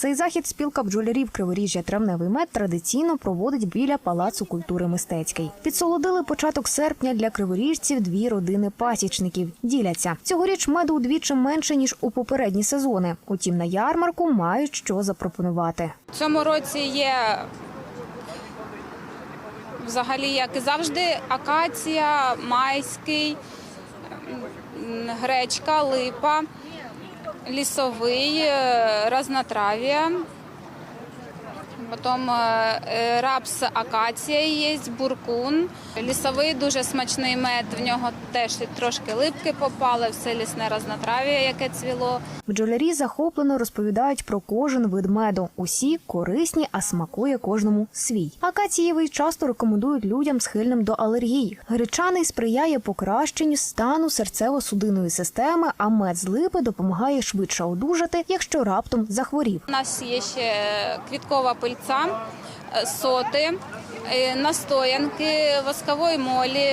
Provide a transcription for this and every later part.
Цей захід спілка бджолярів Криворіжжя Травневий мед традиційно проводить біля Палацу культури мистецький. Підсолодили початок серпня для криворіжців дві родини пасічників. Діляться цьогоріч меду удвічі менше ніж у попередні сезони. Утім, на ярмарку мають що запропонувати. В цьому році є взагалі, як і завжди, акація, майський, гречка, липа, лісовий, е, разнотрав'я. Потім е, е, рапс акація є, буркун. Лісовий дуже смачний мед. В нього теж трошки липки попали, все лісне разнотрав'я, яке цвіло. Бджолярі захоплено розповідають про кожен вид меду. Усі корисні, а смакує кожному свій. Акацієвий часто рекомендують людям схильним до алергії. Гречаний сприяє покращенню стану серцево-судинної системи, а мед з липи допомагає швидше одужати, якщо раптом захворів. У нас є ще квіткова пильця, е, соти, е, настоянки, воскової молі,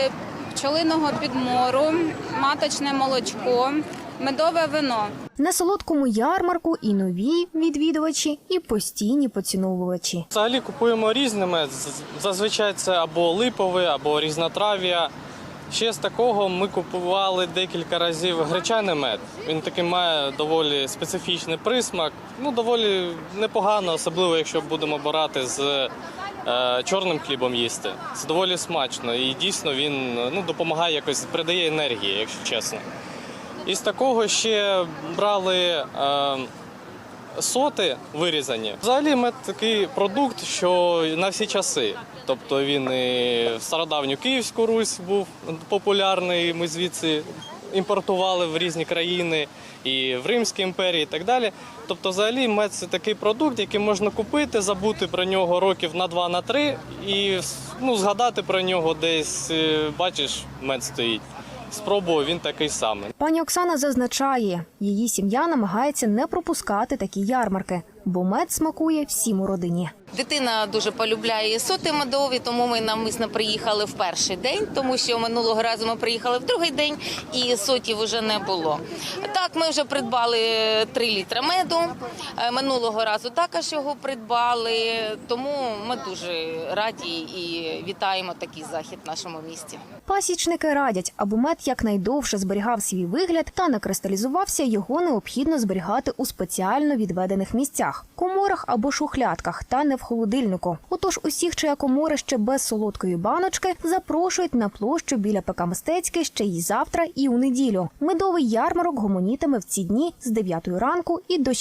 пчолиного підмору, маточне молочко, медове вино. На солодкому ярмарку і нові відвідувачі, і постійні поціновувачі. Взагалі купуємо. З- Зазвичай це або липовий, або різнотрав'я. Ще з такого ми купували декілька разів гречаний мед. Він такий має доволі специфічний присмак. Ну, доволі непогано, особливо якщо будемо брати з е, чорним хлібом їсти. Це доволі смачно і дійсно він ну, допомагає якось, придає енергії, якщо чесно. Із такого ще брали. Е, соти вирізані. Взагалі мед такий продукт, що на всі часи. Тобто він і в стародавню Київську Русь був популярний. Ми звідси імпортували в різні країни і в Римській імперії, і так далі. Тобто, взагалі, мед це такий продукт, який можна купити, забути про нього років на два, на три і ну, згадати про нього десь. е, Бачиш, мед стоїть. Спробував він такий самий. Пані Оксана зазначає, її сім'я намагається не пропускати такі ярмарки, бо мед смакує всім у родині. Дитина дуже полюбляє соти медові, тому ми навмисно приїхали в перший день, тому що минулого разу ми приїхали в другий день і сотів вже не було. Так, ми вже придбали 3 літра меду. Е, Минулого разу також його придбали, тому ми дуже раді і вітаємо такий захід в нашому місті. Пасічники радять, аби мед якнайдовше зберігав свій вигляд та не кристалізувався, його необхідно зберігати у спеціально відведених місцях коморах або шухлядках, та не в холодильнику. Отож, усіх, чия комора ще без солодкої баночки, запрошують на площу біля ПК Мистецьке ще й завтра, і у неділю. Медовий ярмарок гомонітиме в ці дні з 9 ранку і до